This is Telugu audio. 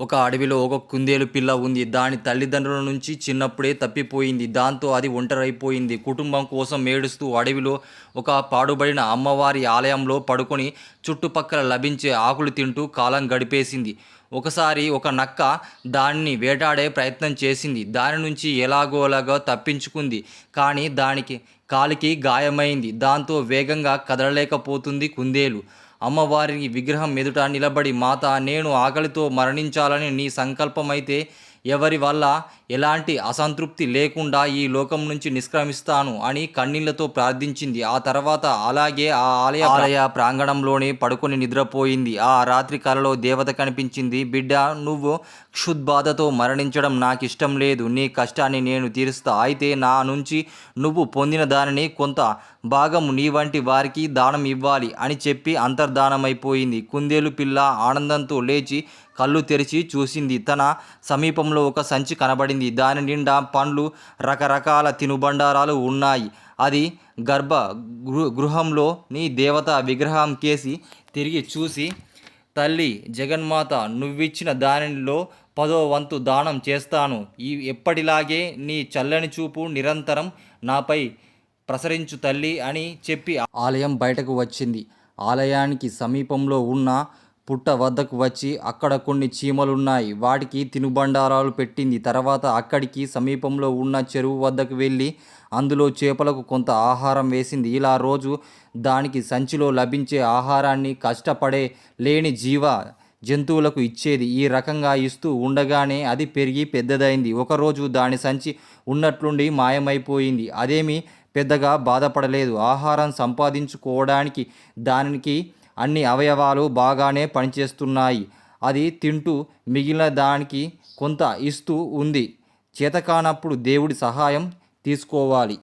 ఒక అడవిలో ఒక కుందేలు పిల్ల ఉంది. దాని తల్లిదండ్రుల నుంచి చిన్నప్పుడే తప్పిపోయింది. దాంతో అది ఒంటరైపోయింది. కుటుంబం కోసం ఏడుస్తూ అడవిలో ఒక పాడుబడిన అమ్మవారి ఆలయంలో పడుకొని చుట్టుపక్కల లభించే ఆకులు తింటూ కాలం గడిపేసింది. ఒకసారి ఒక నక్క దాన్ని వేటాడే ప్రయత్నం చేసింది. దాని నుంచి ఎలాగోలాగా తప్పించుకుంది. కానీ దానికి కాలికి గాయమైంది. దాంతో వేగంగా కదలలేకపోతుంది కుందేలు. అమ్మవారి విగ్రహం ఎదుట నిలబడి మాత నేను ఆకలితో మరణించాలని నీ సంకల్పమైతే ఎవరి వల్ల ఎలాంటి అసంతృప్తి లేకుండా ఈ లోకం నుంచి నిష్క్రమిస్తాను అని కన్నీళ్ళతో ప్రార్థించింది. ఆ తర్వాత అలాగే ఆ ఆలయ ఆలయ ప్రాంగణంలోనే పడుకొని నిద్రపోయింది. ఆ రాత్రి కలలో దేవత కనిపించింది బిడ్డ నువ్వు క్షుద్బాధతో మరణించడం నాకు ఇష్టం లేదు. నీ కష్టాన్ని నేను తీరుస్తా. అయితే నా నుంచి నువ్వు పొందిన దానిని కొంత భాగం నీ వంటి వారికి దానం ఇవ్వాలి అని చెప్పి అంతర్ధానమైపోయింది. కుందేలు పిల్ల ఆనందంతో లేచి కళ్ళు తెరిచి చూసింది. తన సమీపంలో ఒక సంచి కనబడింది. దాని నిండా పండ్లు రకరకాల తినుబండారాలు ఉన్నాయి. అది గర్భ గృహంలో నీ దేవత విగ్రహం కేసి తిరిగి చూసి తల్లి జగన్మాత నువ్విచ్చిన దానిలో పదో వంతు దానం చేస్తాను. ఈ ఎప్పటిలాగే నీ చల్లని చూపు నిరంతరం నాపై ప్రసరించు తల్లి అని చెప్పి ఆలయం బయటకు వచ్చింది. ఆలయానికి సమీపంలో ఉన్న పుట్ట వద్దకు వచ్చి అక్కడ కొన్ని చీమలున్నాయి. వాటికి తినుబండారాలు పెట్టింది. తర్వాత అక్కడికి సమీపంలో ఉన్న చెరువు వద్దకు వెళ్ళి అందులో చేపలకు కొంత ఆహారం వేసింది. ఇలా రోజు దానికి సంచిలో లభించే ఆహారాన్ని కష్టపడే లేని జీవ జంతువులకు ఇచ్చేది ఈ రకంగా ఇస్తూ ఉండగానే అది పెరిగి పెద్దదైంది. ఒకరోజు దాని సంచి ఉన్నట్లుండి మాయమైపోయింది. అదేమీ పెద్దగా బాధపడలేదు. ఆహారం సంపాదించుకోవడానికి దానికి అన్ని అవయవాలు బాగానే పనిచేస్తున్నాయి. అది తింటూ మిగిలిన దానికి కొంత ఇస్తూ ఉంది. చేతకానప్పుడు దేవుడి సహాయం తీసుకోవాలి.